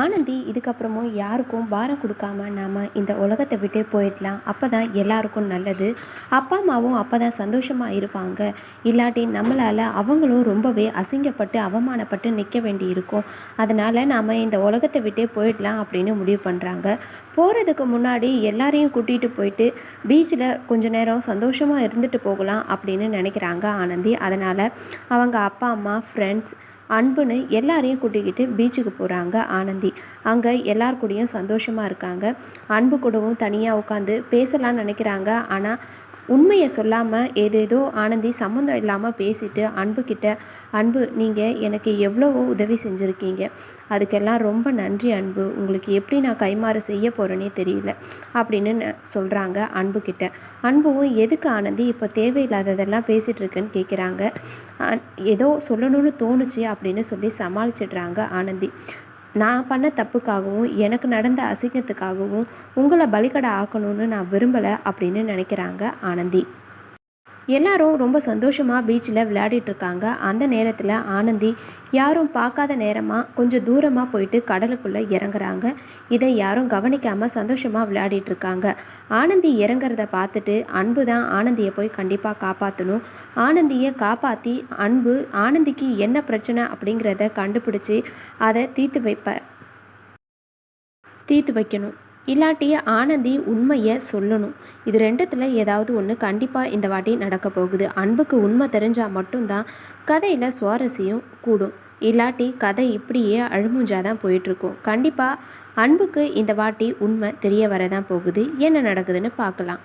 ஆனந்தி இதுக்கப்புறமும் யாருக்கும் பாரம் கொடுக்காம நாம் இந்த உலகத்தை விட்டே போயிடலாம். அப்போ தான் எல்லாருக்கும் நல்லது. அப்பா அம்மாவும் அப்போ தான் சந்தோஷமாக இருப்பாங்க. இல்லாட்டி நம்மளால் அவங்களும் ரொம்பவே அசிங்கப்பட்டு அவமானப்பட்டு நிற்க வேண்டி இருக்கும். அதனால் நாம் இந்த உலகத்தை விட்டே போயிடலாம் அப்படின்னு முடிவு பண்ணுறாங்க போகிறதுக்கு முன்னாடி எல்லாரையும் கூட்டிகிட்டு போயிட்டு பீச்சில் கொஞ்ச நேரம் சந்தோஷமாக இருந்துட்டு போகலாம் அப்படின்னு நினைக்கிறாங்க ஆனந்தி. அதனால் அவங்க அப்பா அம்மா ஃப்ரெண்ட்ஸ் அன்புன்னு எல்லாரையும் கூட்டிக்கிட்டு பீச்சுக்கு போகிறாங்க ஆனந்தி. அங்கே எல்லார் கூடயும் சந்தோஷமாக இருக்காங்க. அன்பு கூடவும் தனியாக உட்காந்து பேசலாம்னு நினைக்கிறாங்க. ஆனால் உண்மையை சொல்லாமல் ஏதேதோ ஆனந்தி சம்மந்தம் இல்லாமல் பேசிட்டு அன்புக்கிட்ட அன்பு நீங்கள் எனக்கு எவ்வளவோ உதவி செஞ்சுருக்கீங்க. அதுக்கெல்லாம் ரொம்ப நன்றி அன்பு. உங்களுக்கு எப்படி நான் கைமாறு செய்ய போகிறேனே தெரியல அப்படின்னு சொல்கிறாங்க அன்புக்கிட்ட அன்புவும் எதுக்கு ஆனந்தி இப்போ தேவையில்லாததெல்லாம் பேசிகிட்டு இருக்குன்னு கேட்குறாங்க ஏதோ சொல்லணும்னு தோணுச்சு அப்படின்னு சொல்லி சமாளிச்சிடுறாங்க ஆனந்தி. நான் பண்ண தப்புக்காகவும் எனக்கு நடந்த அசிங்கத்துக்காகவும் உங்களை பலிகடை ஆக்கணும்னு நான் விரும்பலை அப்படின்னு நினைக்கிறாங்க ஆனந்தி. எல்லாரும் ரொம்ப சந்தோஷமாக பீச்சில் விளையாடிட்டு இருக்காங்க அந்த நேரத்தில் ஆனந்தி யாரும் பார்க்காத நேரமாக கொஞ்சம் தூரமாக போயிட்டு கடலுக்குள்ளே இறங்குறாங்க. இதை யாரும் கவனிக்காமல் சந்தோஷமாக விளையாடிட்டு இருக்காங்க ஆனந்தி இறங்குறத பார்த்துட்டு அன்பு தான் ஆனந்தியை போய் கண்டிப்பாக காப்பாற்றணும் ஆனந்தியை காப்பாற்றி அன்பு ஆனந்திக்கு என்ன பிரச்சனை அப்படிங்கிறத கண்டுபிடிச்சி அதை தீர்த்து வைப்ப தீர்த்து வைக்கணும். இல்லாட்டி ஆனந்தி உண்மையை சொல்லணும். இது ரெண்டுத்தில் ஏதாவது ஒன்று கண்டிப்பாக இந்த வாட்டி நடக்க போகுது. அன்புக்கு உண்மை தெரிஞ்சால் மட்டும்தான் கதையில் சுவாரஸ்யம் கூடும். இல்லாட்டி கதை இப்படியே அழுமுஞ்சாதான் தான் போயிட்டுருக்கும். கண்டிப்பாக அன்புக்கு இந்த வாட்டி உண்மை தெரிய வரதான் போகுது. என்ன நடக்குதுன்னு பார்க்கலாம்.